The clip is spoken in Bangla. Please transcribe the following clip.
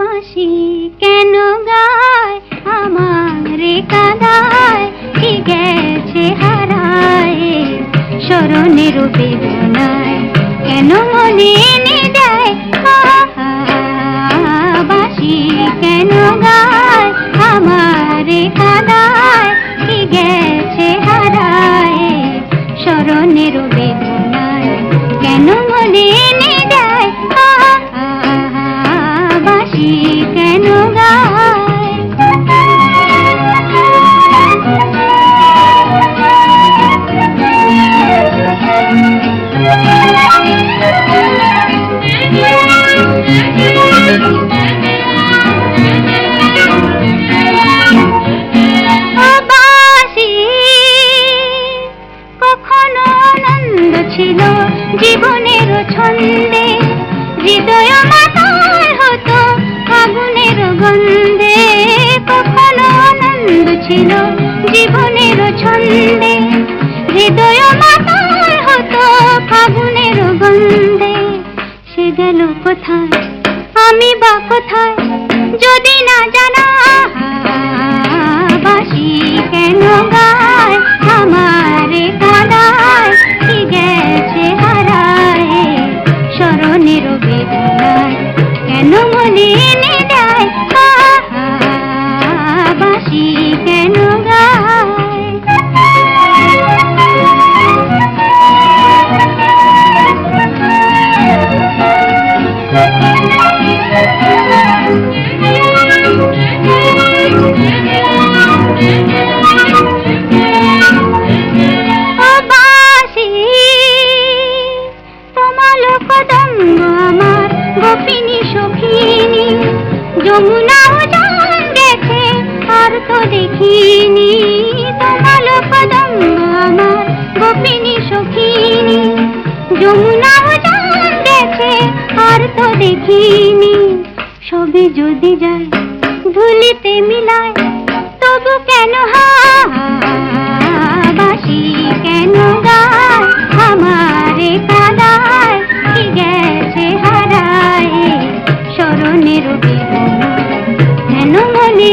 বাসি কেন গায়? আমার রে কাদায় কি গেছে হারায়? স্মরণের বেদনায় কেন ছিল জীবনের ছন্দে। হৃদয় মাতাল হতো আগুনের গন্ধে। কখনো আনন্দ ছিল জীবনের ছন্দে। হৃদয় গেল কোথায়? আমি বা কোথায়? যদি না জানা আর তো দেখিনি। কদম্ব আমার, গোপিনী সখিনী। আর তো দেখিনি। সবে যদি যায়, ধুলিতে মিলায়, তবু কেন বাসি কেন গায়? আমারে কাদায়, কি গেছে হারায়? স্মরণের কেন মনে